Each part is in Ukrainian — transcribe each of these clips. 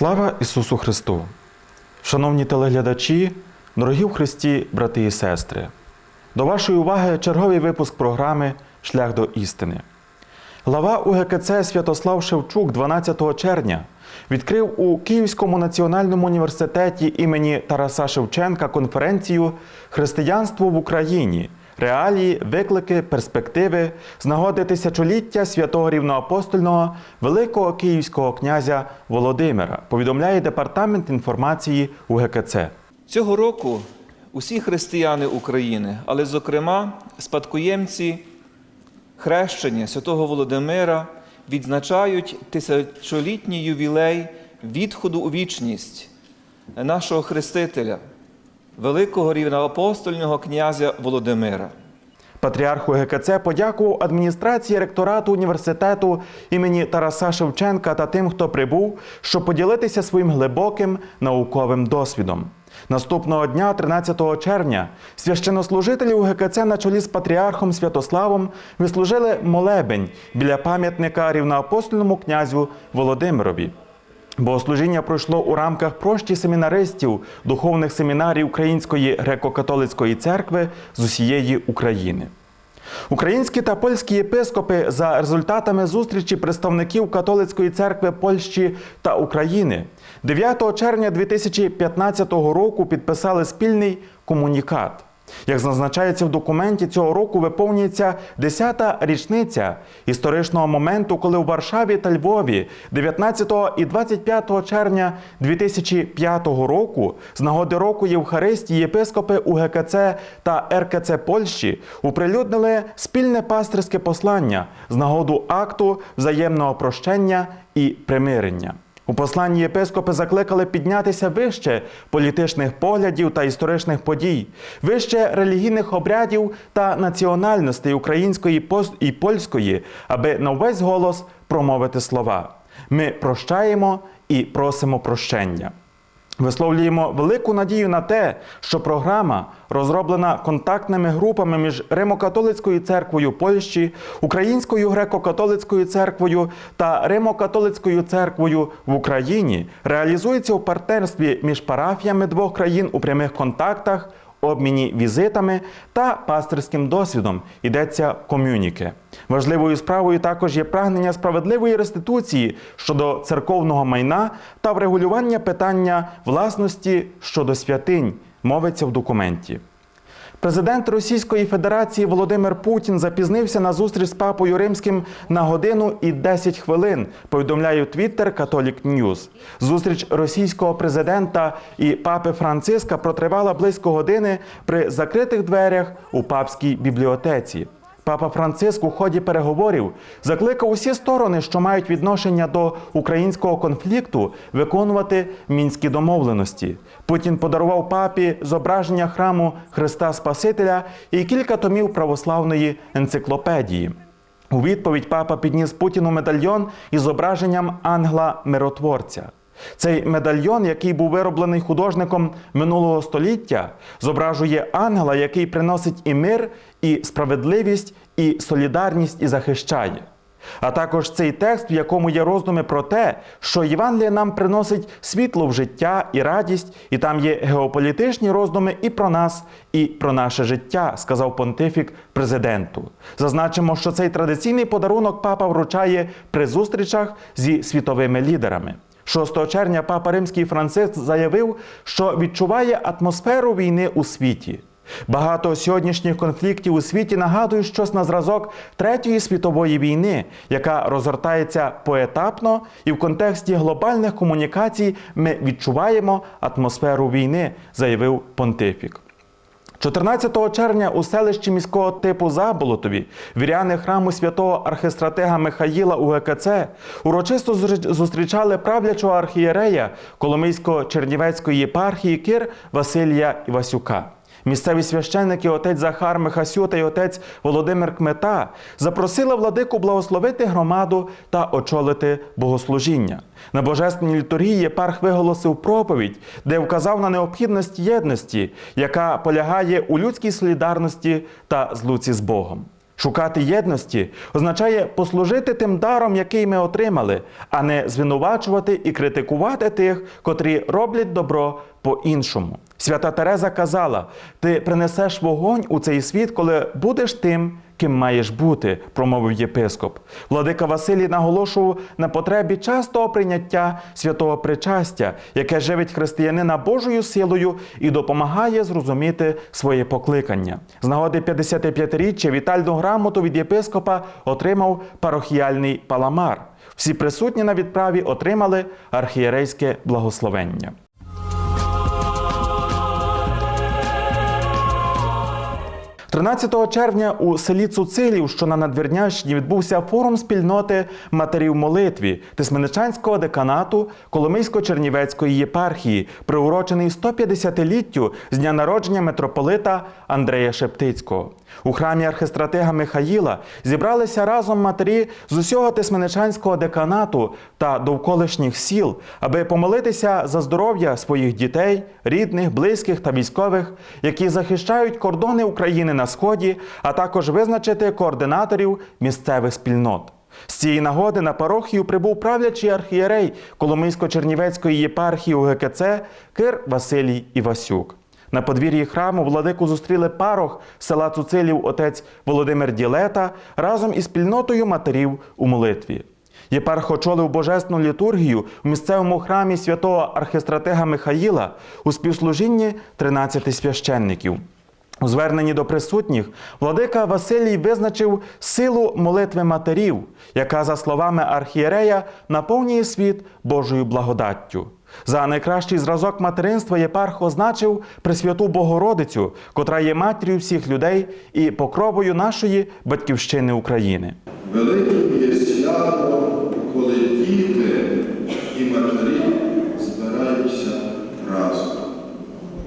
Слава Ісусу Христу! Шановні телеглядачі, дорогі в Христі, брати і сестри, до вашої уваги черговий випуск програми Шлях до істини. Глава УГКЦ Святослав Шевчук 12 червня відкрив у Київському національному університеті імені Тараса Шевченка конференцію Християнство в Україні. Реалії, виклики, перспективи з нагоди тисячоліття святого рівноапостольного Великого Київського князя Володимира, повідомляє департамент інформації УГКЦ. Цього року усі християни України, але зокрема спадкоємці хрещення святого Володимира відзначають тисячолітній ювілей відходу у вічність нашого хрестителя, великого рівноапостольного князя Володимира. Патріарх УГКЦ подякував адміністрації ректорату університету імені Тараса Шевченка та тим, хто прибув, щоб поділитися своїм глибоким науковим досвідом. Наступного дня, 13 червня, священнослужителі УГКЦ на чолі з патріархом Святославом вислужили молебень біля пам'ятника рівноапостольному князю Володимирові. Богослужіння пройшло у рамках прощі семінаристів духовних семінарій Української греко-католицької церкви з усієї України. Українські та польські єпископи за результатами зустрічі представників католицької церкви Польщі та України 9 червня 2015 року підписали спільний комунікат. Як зазначається в документі, цього року виповнюється 10-та річниця історичного моменту, коли в Варшаві та Львові 19 і 25 червня 2005 року з нагоди року Євхаристії єпископи УГКЦ та РКЦ Польщі оприлюднили спільне пастирське послання з нагоду акту взаємного прощення і примирення. У посланні єпископи закликали піднятися вище політичних поглядів та історичних подій, вище релігійних обрядів та національностей української і польської, аби на весь голос промовити слова. Ми прощаємо і просимо прощення. Висловлюємо велику надію на те, що програма, розроблена контактними групами між Римо-католицькою церквою Польщі, Українською греко-католицькою церквою та Римо-католицькою церквою в Україні, реалізується у партнерстві між парафіями двох країн у прямих контактах, обміні візитами та пастирським досвідом йдеться комюніке. Важливою справою також є прагнення справедливої реституції щодо церковного майна та врегулювання питання власності щодо святинь, мовиться в документі. Президент Російської Федерації Володимир Путін запізнився на зустріч з папою римським на годину і 10 хвилин. Повідомляє Твіттер Католік Ньюз. Зустріч російського президента і папи Франциска протривала близько години при закритих дверях у папській бібліотеці. Папа Франциск у ході переговорів закликав усі сторони, що мають відношення до українського конфлікту, виконувати мінські домовленості. Путін подарував папі зображення храму Христа Спасителя і кілька томів православної енциклопедії. У відповідь папа підніс Путіну медальйон із зображенням ангела-миротворця. Цей медальйон, який був вироблений художником минулого століття, зображує ангела, який приносить і мир, і справедливість, і солідарність і захищає. А також цей текст, в якому є роздуми про те, що Євангеліє нам приносить світло в життя і радість, і там є геополітичні роздуми і про нас, і про наше життя, сказав понтифік президенту. Зазначимо, що цей традиційний подарунок папа вручає при зустрічах зі світовими лідерами. 6 червня папа Римський Франциск заявив, що відчуває атмосферу війни у світі. Багато сьогоднішніх конфліктів у світі нагадують щось на зразок Третьої світової війни, яка розгортається поетапно, і в контексті глобальних комунікацій ми відчуваємо атмосферу війни, заявив понтифік. 14 червня у селищі міського типу Заболотові віряни храму святого архистратега Михаїла УГКЦ урочисто зустріч- зустрічали правлячого архієрея Коломийсько-Чернівецької єпархії Кир Василія Івасюка. Місцеві священники отець Захар Михасю та й отець Володимир Кмета запросили владику благословити громаду та очолити богослужіння. На божественній літургії єпарх виголосив проповідь, де вказав на необхідність єдності, яка полягає у людській солідарності та злуці з Богом. Шукати єдності означає послужити тим даром, який ми отримали, а не звинувачувати і критикувати тих, котрі роблять добро по-іншому. Свята Тереза казала: ти принесеш вогонь у цей світ, коли будеш тим, ким маєш бути, промовив єпископ. Владика Василій наголошував на потребі частого прийняття святого причастя, яке живить християнина Божою силою і допомагає зрозуміти своє покликання. З нагоди 55-річчя вітальну грамоту від єпископа отримав парохіальний паламар. Всі присутні на відправі отримали архієрейське благословення. 13 червня у селі Цуцилів, що на Надвірнящині, відбувся форум спільноти матерів молитві Тисменичанського деканату Коломийсько-Чернівецької єпархії, приурочений 150-літтю з дня народження митрополита Андрея Шептицького. У храмі архистратига Михаїла зібралися разом матері з усього Тисменичанського деканату та довколишніх сіл, аби помолитися за здоров'я своїх дітей, рідних, близьких та військових, які захищають кордони України на сході, а також визначити координаторів місцевих спільнот. З цієї нагоди на парохію прибув правлячий архієрей Коломийсько-Чернівецької єпархії УГКЦ Кир Василій Івасюк. На подвір'ї храму владику зустріли парох села Цуцилів отець Володимир Ділета разом із спільнотою матерів у молитві. Єпарх очолив божественну літургію в місцевому храмі святого архистратега Михаїла у співслужінні 13 священників. У зверненні до присутніх владика Василій визначив силу молитви матерів, яка, за словами архієрея, наповнює світ Божою благодаттю. За найкращий зразок материнства єпарх означив Пресвяту Богородицю, котра є матір'ю всіх людей і покровою нашої батьківщини України. Великим є свято, коли діти і матері збираються разом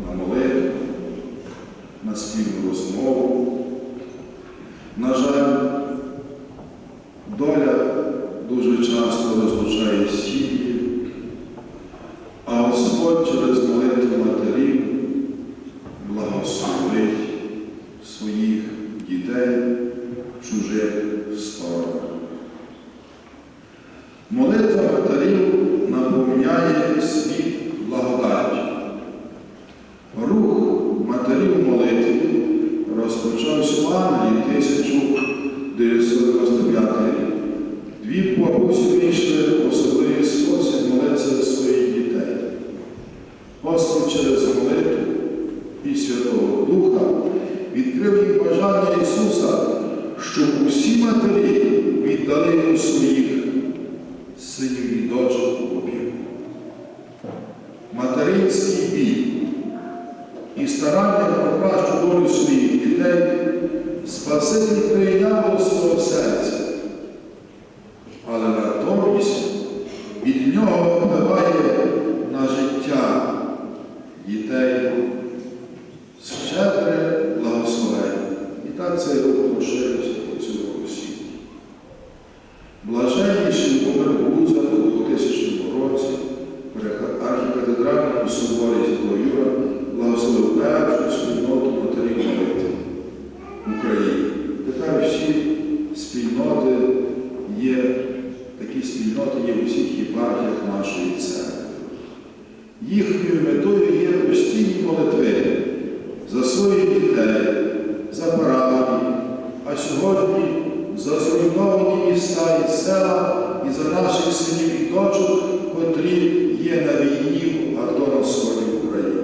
на молитву, на спільну розмову. На жаль, доля дуже часто розлучає сім'ї, а Господь через молитву матерів благословить своїх дітей в чужих сторонах. Молитва матерів наповняє світ благодаттю. Рух матерів молитві розпочався в Англії 1995 рік. Дві бабусі вийшли в особливий спосіб молитися за своїх дітей. Господь через молитву і Святого Духа відкрив їм бажання Ісуса, щоб усі матері віддали йому своїх синів і дочок у опіку. Материнський біль і старання про кращу долю своїх дітей Спаситель прийняв до свого серця, але натомість від нього впливає на життя дітей щедре благословення. І так цей рух поширився по цілому світі. Блаженніший помер Гуза у 2000 році при архікатедральному соборі Святого Юра благословив першу спільноту матерів молитви в Україні. Тепер всі спільноти є, такі спільноти є в усіх єпархіях нашої церкви. Їхньою метою є постійні молитви за своїх дітей, за парафії, а сьогодні за зруйновані міста і села і за наших синів і дочок, котрі є на війні, а то на сході України.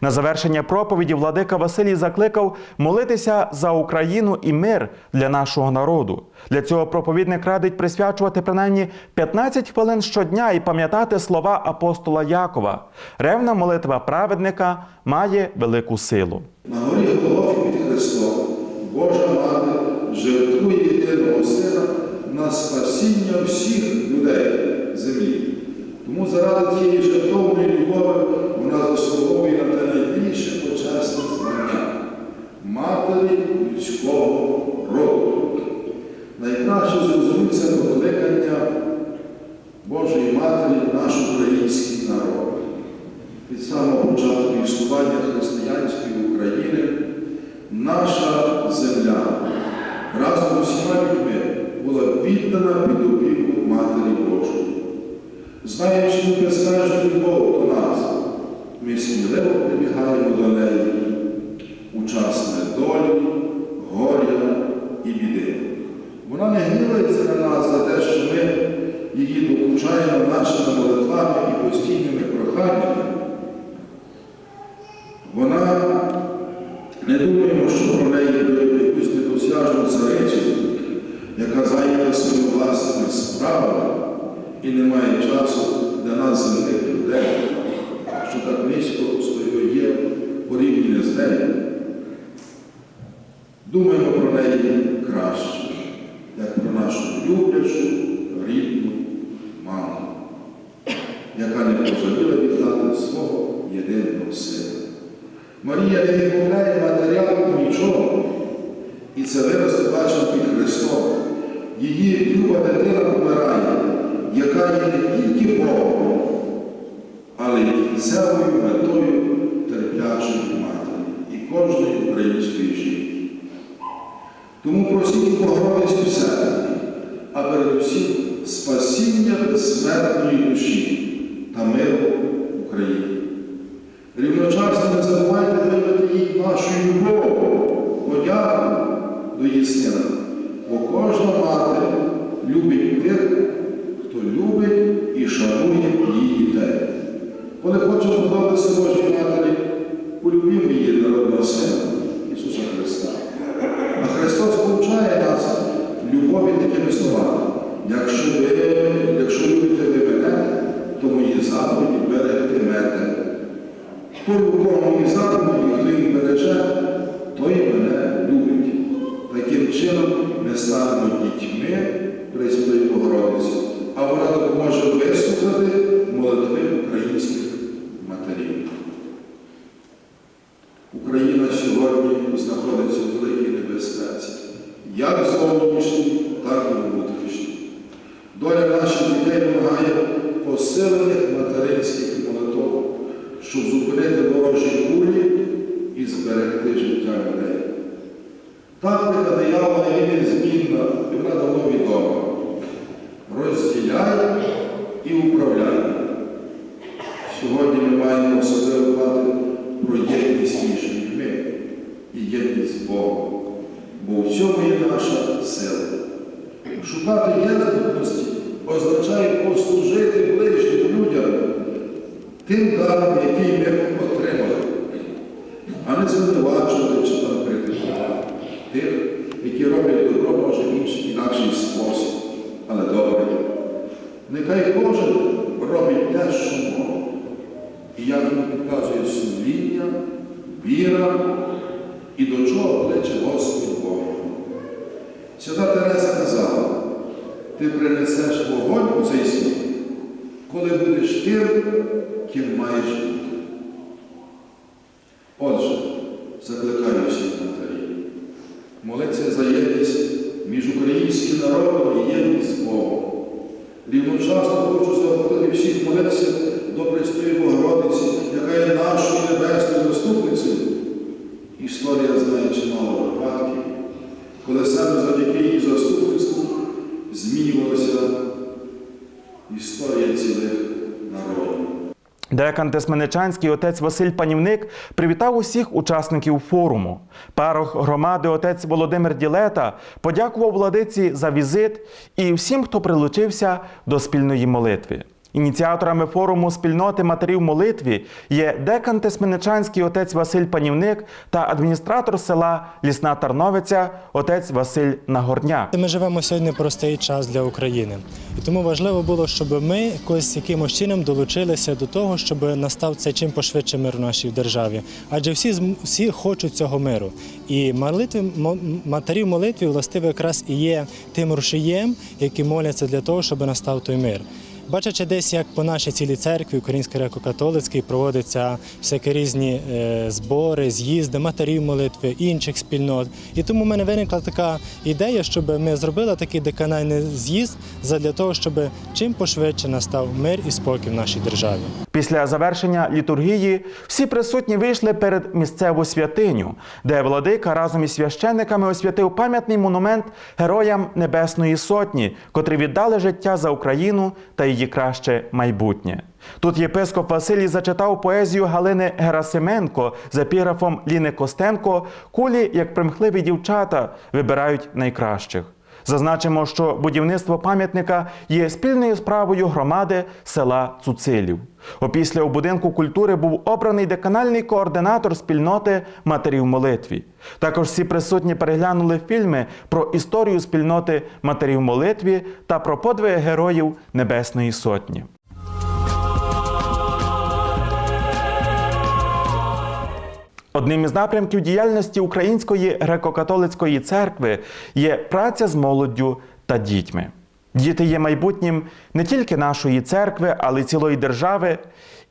На завершення проповіді владика Василій закликав молитися за Україну і мир для нашого народу. Для цього проповідник радить присвячувати принаймні 15 хвилин щодня і пам'ятати слова апостола Якова. Ревна молитва праведника має велику силу. На горі Голгофі під Божа Мати жертвує єдиного сина на спасіння всіх людей землі. Тому заради тієї жертовної любові вона заслуговує на те матері людського роду. Найкраще зрозуміти це покликання Божої Матері наш український народ. Від самого початку існування християнської України наша земля разом з усіма людьми була віддана під опіку Матері Божої. Знаючи безмежну любов до нас, ми сміливо прибігаємо до неї у час недолі, горя і біди. Вона не гнівається на нас за те, що ми її докучаємо нашими молитвами і постійними проханнями. Вона не думаємо, що про неї як якусь недосяжну царицю, яка зайнята своїми власними справами і не має часу для нас земних людей, що так низько стоїть є порівняно з нею. Думаємо про неї краще, як про нашу люблячу, рідну маму, яка не пожаліла віддати свого єдиного сина. Марія не відмовляє матеріалу нічого, і це вираз ми бачимо під Христом. Її люба дитина помирає, яка є не тільки Богом, але й кінцевою метою терплячої матері і кожної української жінки. Тому просіть Богородицю все, а передусім спасіння безсмертної душі та миру Україні. Рівночасно не забувайте виявити їй нашу любов, подяку до її сина. Бо кожна мати любить тих, хто любить і шанує її дітей. Коли хочемо подобатися Божій Матері, полюбімо її народного Сина Ісуса Христа. А Христос повчає нас любові такими словами. Якщо ви, якщо любите ви мене, то мої заповіді берегтимете. Той, у кого мої заповіді, хто їх береже, той мене любить. Таким чином ми станемо дітьми Пресвятої Богородиці, а вона допоможе вислухати молитви українських матерів. Україна сьогодні знаходиться в великій небезпеці, як зовнішній, так і внутрішній. Доля наших дітей вимагає посилених материнських молитв, щоб зупинити ворожі кулі і зберегти життя людей. Тактика диявола є незмінна, і вона давно відома. Розділяй і управляй. Сьогодні ми маємо особливо дбати про єдність між людьми і єдність з Богом, бо в цьому є наша сила. Шукати єдності означає послужити ближнім людям тим даром, який ми отримали, не звинувачувати чи там критикувати тих, які роблять добро, може, інший інакший спосіб, але добре. Нехай кожен робить те, що може. І як йому підказує сумління, віра і до чого кличе Господь Бог. Свята Тереза казала, ти принесеш вогонь у цей світ, коли будеш тим, ким маєш бути. Отже, закликаю всіх матерів, молитися за єдність між українським народом і єдність Богом. Рівночасно хочу заохотити всіх молитися Декан Тесменичанський отець Василь Панівник привітав усіх учасників форуму. Парох громади отець Володимир Ділета подякував владиці за візит і всім, хто прилучився до спільної молитви. Ініціаторами форуму спільноти матерів молитві є декан Тесменичанський отець Василь Панівник та адміністратор села Лісна Тарновиця отець Василь Нагорняк. Ми живемо сьогодні простий час для України, і тому важливо було, щоб ми якось якимось чином долучилися до того, щоб настав цей чим пошвидше мир в нашій державі. Адже всі всі хочуть цього миру. І молитви мо- матерів молитві властиво якраз і є тим рушієм, які моляться для того, щоб настав той мир. Бачачи десь, як по нашій цілій церкві, Українській греко-католицькій, проводяться всякі різні е, збори, з'їзди, матерів молитви, інших спільнот. І тому в мене виникла така ідея, щоб ми зробили такий деканальний з'їзд для того, щоб чим пошвидше настав мир і спокій в нашій державі. Після завершення літургії всі присутні вийшли перед місцеву святиню, де владика разом із священниками освятив пам'ятний монумент героям Небесної Сотні, котрі віддали життя за Україну та її краще майбутнє. Тут єпископ Василій зачитав поезію Галини Герасименко з епіграфом Ліни Костенко Кулі, як примхливі дівчата, вибирають найкращих. Зазначимо, що будівництво пам'ятника є спільною справою громади села Цуцилів. Опісля у будинку культури був обраний деканальний координатор спільноти матерів молитві. Також всі присутні переглянули фільми про історію спільноти матерів молитві та про подвиги героїв Небесної Сотні. Одним із напрямків діяльності Української греко-католицької церкви є праця з молоддю та дітьми. Діти є майбутнім не тільки нашої церкви, але й цілої держави.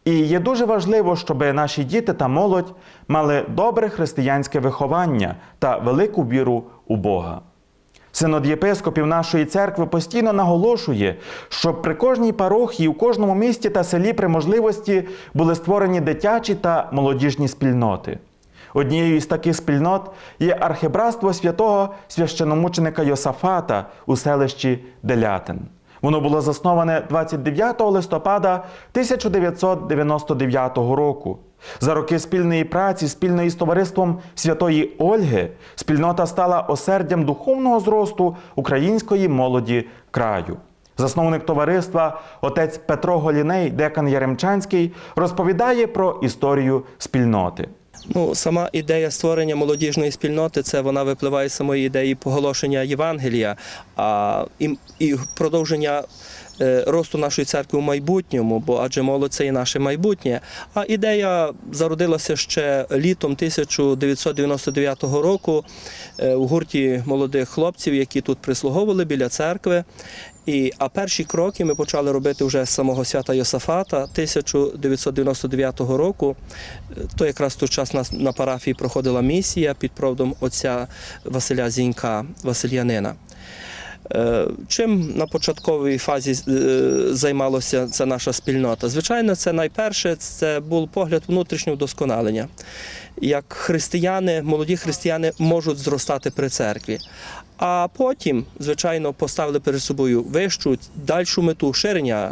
І є дуже важливо, щоб наші діти та молодь мали добре християнське виховання та велику віру у Бога. Синод єпископів нашої церкви постійно наголошує, щоб при кожній парохії у кожному місті та селі при можливості були створені дитячі та молодіжні спільноти. Однією із таких спільнот є архібратство святого священомученика Йосафата у селищі Делятин. Воно було засноване 29 листопада 1999 року. За роки спільної праці, спільно із товариством Святої Ольги, спільнота стала осердям духовного зросту української молоді краю. Засновник товариства, отець Петро Голіней, декан Яремчанський, розповідає про історію спільноти. Ну, сама ідея створення молодіжної спільноти це вона випливає з самої ідеї поголошення Євангелія, а і, і продовження е, росту нашої церкви в майбутньому, бо адже молодь це і наше майбутнє. А ідея зародилася ще літом 1999 року е, у гурті молодих хлопців, які тут прислуговували біля церкви. І, а перші кроки ми почали робити вже з самого свята Йосафата 1999 року. То якраз той час нас на парафії проходила місія під проводом отця Василя Зінька, Васильянина. Е, Чим на початковій фазі е, займалася ця наша спільнота? Звичайно, це найперше це був погляд внутрішнього вдосконалення. Як християни, молоді християни можуть зростати при церкві. А потім, звичайно, поставили перед собою вищу, дальшу мету ширення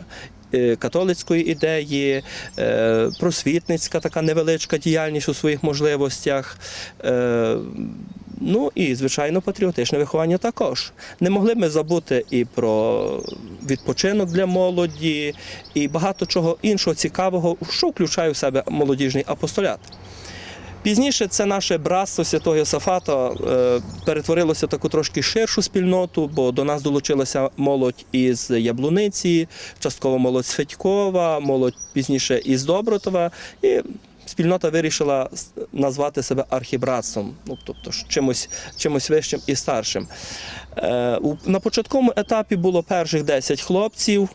е, католицької ідеї, е, просвітницька така невеличка діяльність у своїх можливостях. е, Ну і звичайно патріотичне виховання також. Не могли ми забути і про відпочинок для молоді, і багато чого іншого цікавого, що включає в себе молодіжний апостолят. Пізніше це наше братство святого Йосафата е, перетворилося в таку трошки ширшу спільноту, бо до нас долучилася молодь із Яблуниці, частково молодь з Федькова, молодь пізніше із Добротова. І спільнота вирішила назвати себе архібратством, ну тобто чимось, чимось вищим і старшим. Е, На початковому етапі було перших 10 хлопців,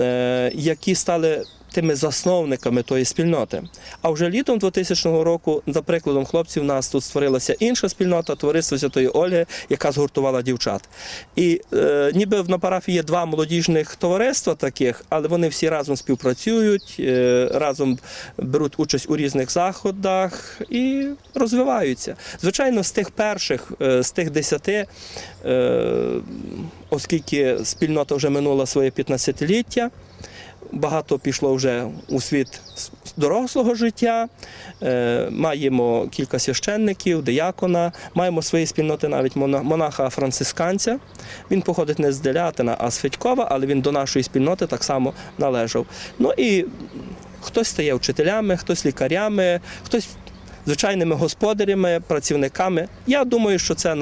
е, які стали тими засновниками тої спільноти. А вже літом 2000 року, за прикладом хлопців, у нас тут створилася інша спільнота, товариство Святої Ольги, яка згуртувала дівчат. І е, ніби на парафії є два молодіжних товариства таких, але вони всі разом співпрацюють, е, разом беруть участь у різних заходах і розвиваються. Звичайно, з тих перших, е, з тих десяти, е, оскільки спільнота вже минула своє 15-ліття, багато пішло вже у світ дорослого життя. Е, Маємо кілька священників, диякона, маємо свої спільноти навіть мона- монаха-францисканця. Він походить не з Делятина, а з Федькова, але він до нашої спільноти так само належав. Ну і хтось стає вчителями, хтось лікарями, хтось звичайними господарями, працівниками. Я думаю, що це,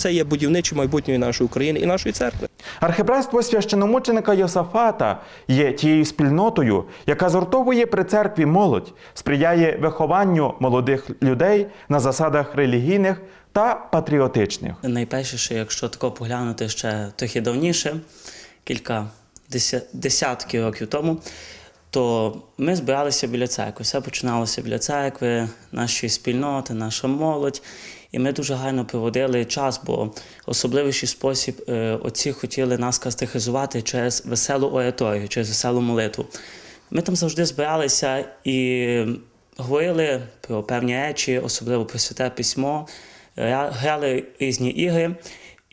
це є будівничі майбутньої нашої України і нашої церкви. Архібратство священомученика Йосафата є тією спільнотою, яка згуртовує при церкві молодь, сприяє вихованню молодих людей на засадах релігійних та патріотичних. Найперше, що якщо тако поглянути ще трохи давніше, кілька деся- десятки років тому, то ми збиралися біля церкви. Все починалося біля церкви, нашої спільноти, наша молодь. І ми дуже гарно проводили час, бо особливіший спосіб е, отці хотіли нас кастехизувати через веселу ораторію, через веселу молитву. Ми там завжди збиралися і говорили про певні речі, особливо про святе письмо, грали різні ігри.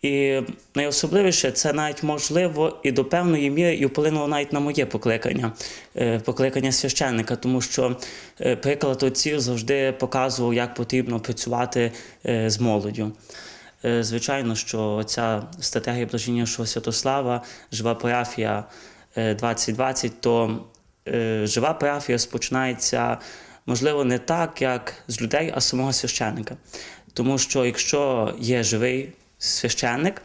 І найособливіше це навіть можливо і до певної міри і вплинуло навіть на моє покликання, е, покликання священника, тому що е, приклад отців завжди показував, як потрібно працювати е, з молоддю. Звичайно, що ця стратегія блаженнішого Святослава, жива парафія е, 2020, то жива парафія розпочинається, можливо, не так, як з людей, а з самого священника. Тому що якщо є живий священник,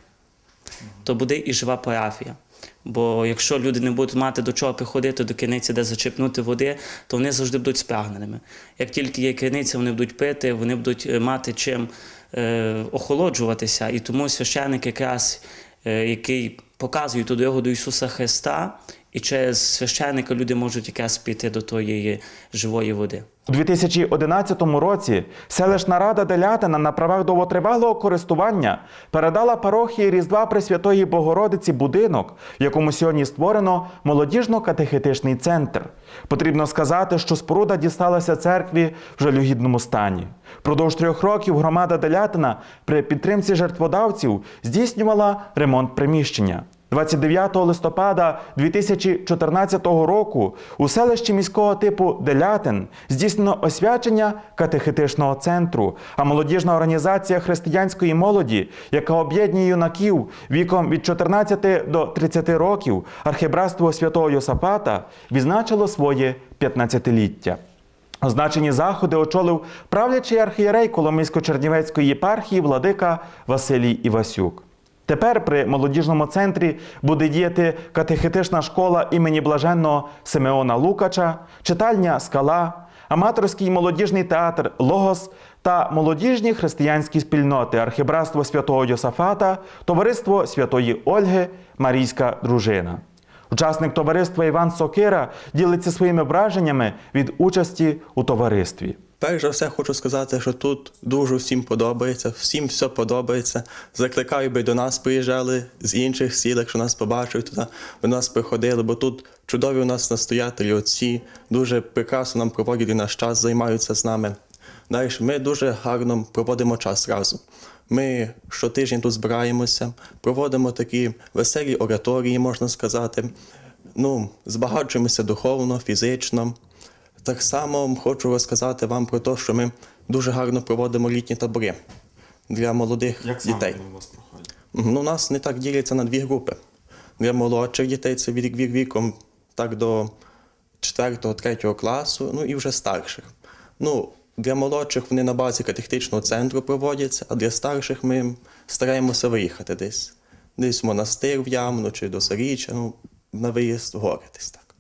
то буде і жива парафія. Бо якщо люди не будуть мати до чого приходити до криниці, де зачепнути води, то вони завжди будуть спрагненими. Як тільки є криниця, вони будуть пити, вони будуть е, мати чим е, охолоджуватися. І тому священник якраз, е, який показує ту дорогу до Ісуса Христа, і через священника люди можуть якраз піти до тої живої води. У 2011 році селищна рада Делятина на правах довготривалого користування передала парохії Різдва Пресвятої Богородиці будинок, в якому сьогодні створено молодіжно-катехетичний центр. Потрібно сказати, що споруда дісталася церкві в жалюгідному стані. Впродовж трьох років громада Делятина при підтримці жертводавців здійснювала ремонт приміщення. 29 листопада 2014 року у селищі міського типу Делятин здійснено освячення катехетичного центру, а молодіжна організація християнської молоді, яка об'єднує юнаків віком від 14 до 30 років, архібратство святого Йосапата відзначило своє 15-ліття. Означені заходи очолив правлячий архієрей Коломийсько-Чернівецької єпархії владика Василій Івасюк. Тепер при молодіжному центрі буде діяти катехетична школа імені блаженного Симеона Лукача, читальня Скала, аматорський молодіжний театр Логос та молодіжні християнські спільноти Архібратство святого Йосафата, Товариство Святої Ольги, Марійська дружина. Учасник товариства Іван Сокира ділиться своїми враженнями від участі у товаристві. Перш за все хочу сказати, що тут дуже всім подобається, всім все подобається. Закликаю, би до нас приїжджали з інших сіл, якщо нас побачили, туди до нас приходили, бо тут чудові у нас настоятелі, отці, дуже прекрасно нам проводять наш час, займаються з нами. Далі ми дуже гарно проводимо час разом. Ми щотижня тут збираємося, проводимо такі веселі ораторії, можна сказати. Ну, збагачуємося духовно, фізично. Так само хочу розказати вам про те, що ми дуже гарно проводимо літні табори для молодих дітей. Ну, у нас не так діляться на дві групи. Для молодших дітей це від вік віком так до 4-3 класу, ну і вже старших. Ну, для молодших вони на базі катехтичного центру проводяться, а для старших ми стараємося виїхати десь. Десь в монастир в Ямну чи до Заріччя, ну, на виїзд в гори десь так.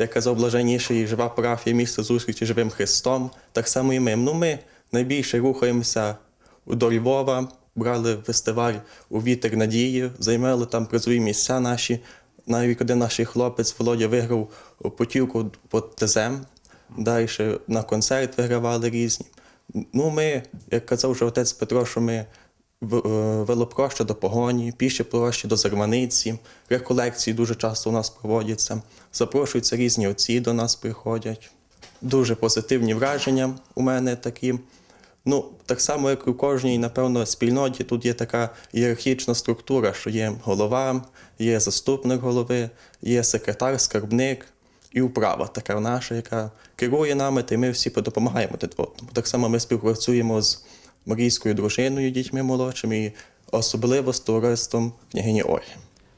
Як казав блаженніший жива парафія місто зустрічі живим Христом, так само і ми. Ну, ми найбільше рухаємося до Львова, брали фестиваль у вітер надії, займали там призові місця наші. Навіть один наш хлопець Володя виграв путівку по ТЗМ, далі на концерт вигравали різні. Ну, ми, як казав вже отець Петро, що ми е, велопроще до погоні, піші проще до Зарваниці, реколекції дуже часто у нас проводяться. Запрошуються різні отці до нас приходять. Дуже позитивні враження у мене такі. Ну, так само, як у кожній, напевно, спільноті, тут є така ієрархічна структура, що є голова, є заступник голови, є секретар, скарбник і управа така наша, яка керує нами, та й ми всі допомагаємо. Так само ми співпрацюємо з Марійською дружиною, дітьми молодшими, і особливо з товариством княгині Ольги.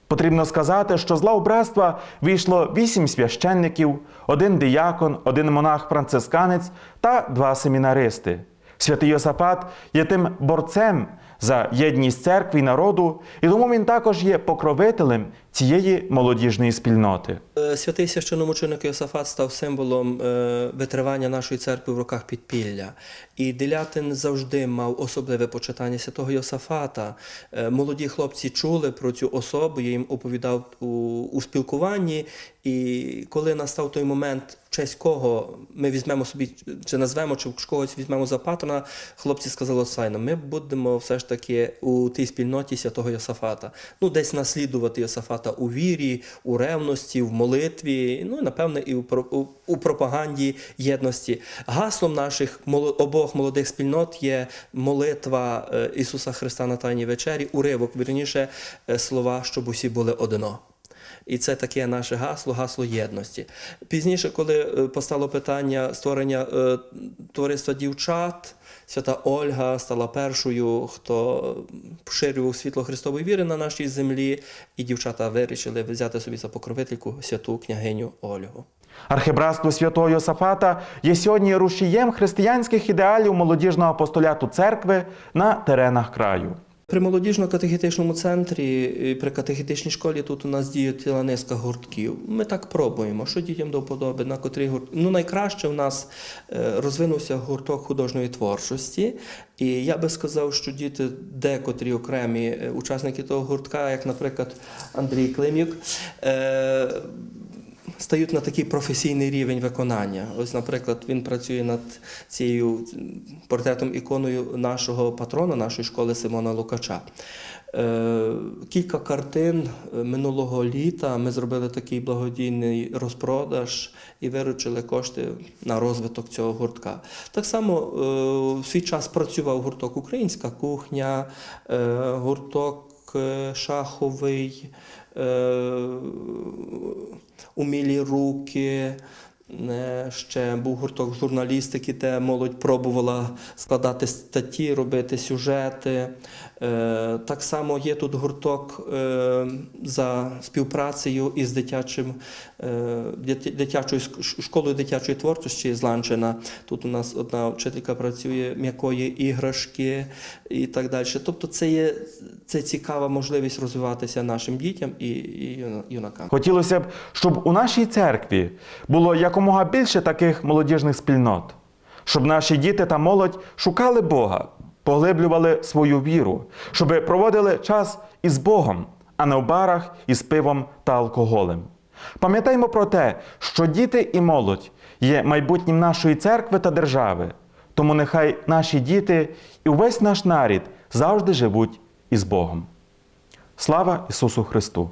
Потрібно сказати, що з лав братства вийшло вісім священників, один диякон, один монах-францисканець та два семінаристи. Святий Йосафат є тим борцем за єдність церкви і народу, і тому він також є покровителем цієї молодіжної спільноти. Е, Святий священомученик Йосафат став символом е, витривання нашої церкви в руках підпілля. І Делятин завжди мав особливе почитання святого Йосафата. Е, Молоді хлопці чули про цю особу, я їм оповідав у, у спілкуванні. І коли настав той момент, в честь кого ми візьмемо собі, чи назвемо, чи когось візьмемо за патрона, хлопці сказали Сайно, ми будемо все ж таки у тій спільноті святого Йосафата. Ну, десь наслідувати Йосафата у вірі, у ревності, в молитві, ну і напевне і у, пропаганді єдності. Гаслом наших обох молодих спільнот є молитва е, Ісуса Христа на Тайній вечері, уривок, вірніше, е, слова, щоб усі були одно. І це таке наше гасло, гасло єдності. Пізніше, коли е, постало питання створення е, товариства дівчат, свята Ольга стала першою, хто поширював світло Христової віри на нашій землі, і дівчата вирішили взяти собі за покровительку святу княгиню Ольгу. Архібратство святого Йосафата є сьогодні рушієм християнських ідеалів молодіжного апостоляту церкви на теренах краю. При молодіжно-катехетичному центрі при катехетичній школі тут у нас діє ціла низка гуртків. Ми так пробуємо, що дітям до вподоби, на котрий гурт. Ну, найкраще в нас е, розвинувся гурток художньої творчості. І я би сказав, що діти, декотрі окремі е, учасники того гуртка, як, наприклад, Андрій Клим'юк, е, стають на такий професійний рівень виконання. Ось, наприклад, він працює над цією портретом іконою нашого патрона, нашої школи Симона Лукача. Е, Кілька картин е, минулого літа ми зробили такий благодійний розпродаж і виручили кошти на розвиток цього гуртка. Так само е, в свій час працював гурток Українська кухня, гурток шаховий, умілі руки. Е, Ще був гурток журналістики, де молодь пробувала складати статті, робити сюжети. Е, Так само є тут гурток е, за співпрацею із дитячим, е, дитячою школою дитячої творчості з Ланчина. Тут у нас одна вчителька працює м'якої іграшки і так далі. Тобто це є це цікава можливість розвиватися нашим дітям і, і юнакам. Хотілося б, щоб у нашій церкві було якомога більше таких молодіжних спільнот, щоб наші діти та молодь шукали Бога, поглиблювали свою віру, щоб проводили час із Богом, а не в барах із пивом та алкоголем. Пам'ятаймо про те, що діти і молодь є майбутнім нашої церкви та держави. Тому нехай наші діти і увесь наш нарід завжди живуть із Богом. Слава Ісусу Христу!